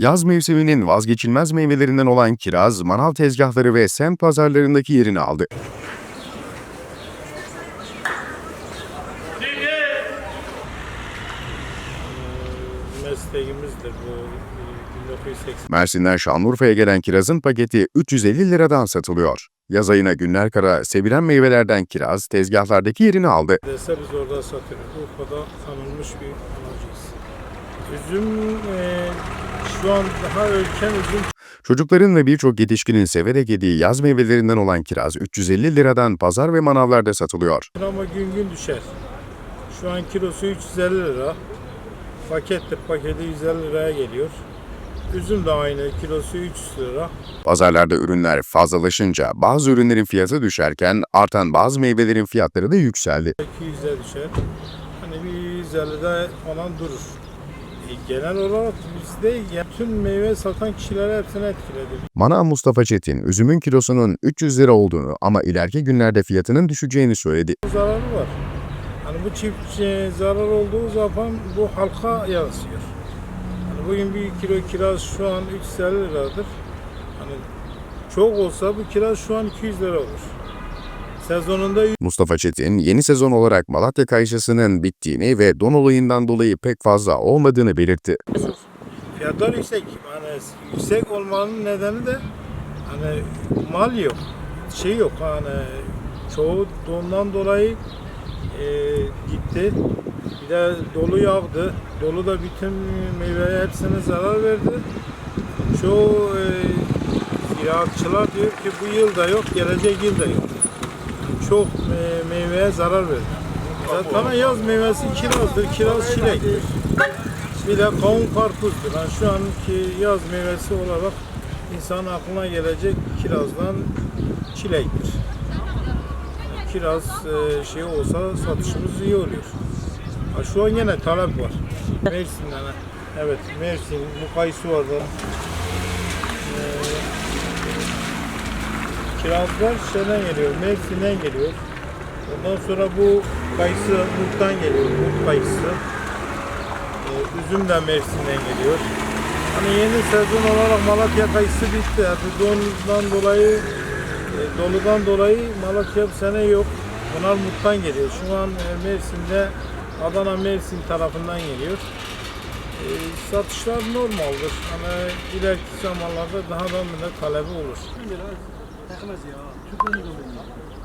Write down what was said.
Yaz mevsiminin vazgeçilmez meyvelerinden olan kiraz, manav tezgahları ve semt pazarlarındaki yerini aldı. mesleğimizdir bu e, 1980. Mersin'den Şanlıurfa'ya gelen kirazın paketi 350 liradan satılıyor. Yaz ayına günler kara sevilen meyvelerden kiraz tezgahlardaki yerini aldı. dese biz orada satıyoruz. Urfa'da tanınmış bir anacıyız. Üzüm e, şu an daha ölken üzüm Çocukların ve birçok yetişkinin severek yediği yaz meyvelerinden olan kiraz 350 liradan pazar ve manavlarda satılıyor. ama gün gün düşer. Şu an kilosu 350 lira. Pakettir paketi 150 liraya geliyor. Üzüm de aynı kilosu 300 lira. Pazarlarda ürünler fazlalaşınca bazı ürünlerin fiyatı düşerken artan bazı meyvelerin fiyatları da yükseldi. 200'e düşer. Hani bir 150'de falan durur. E, genel olarak bizde tüm meyve satan kişileri hepsini etkiledi. Manav Mustafa Çetin, üzümün kilosunun 300 lira olduğunu ama ileriki günlerde fiyatının düşeceğini söyledi. zararı var. Hani bu çift e, zarar olduğu zaman bu halka yansıyor. Hani bugün bir kilo kiraz şu an 350 liradır. Hani çok olsa bu kiraz şu an 200 lira olur. Sezonunda Mustafa Çetin, yeni sezon olarak Malatya kayısısının bittiğini ve don olayından dolayı pek fazla olmadığını belirtti. fiyatlar yüksek. Hani yüksek olmanın nedeni de hani mal yok. Şey yok hani çoğu dondan dolayı e, gitti. Bir de dolu yağdı. Dolu da bütün meyveye hepsine zarar verdi. Çoğu e, ziraatçılar diyor ki bu yıl da yok, gelecek yıl da yok. Çok meyveye zarar verdi. Zaten yaz meyvesi kirazdır, kiraz çilektir. Bir de kavun karpuzdur. Yani şu anki yaz meyvesi olarak insan aklına gelecek kirazdan çilektir. Kiraz e, şey olsa satışımız iyi oluyor. Ha, şu an yine talep var. Mersin'den. Evet Mersin, bu kayısı kirazlar şeyden geliyor, Mersin'den geliyor. Ondan sonra bu kayısı Mut'tan geliyor, Mut kayısı. Ee, üzüm de Mersin'den geliyor. Hani yeni sezon olarak Malatya kayısı bitti. Yani dondan dolayı, e, doludan dolayı Malatya bu sene yok. Bunlar Mut'tan geliyor. Şu an e, Mersin'de Adana Mersin tarafından geliyor. E, satışlar normaldir. Hani ileriki zamanlarda daha da bile talebi olur. Takmaz ya. Çok önemli oluyor.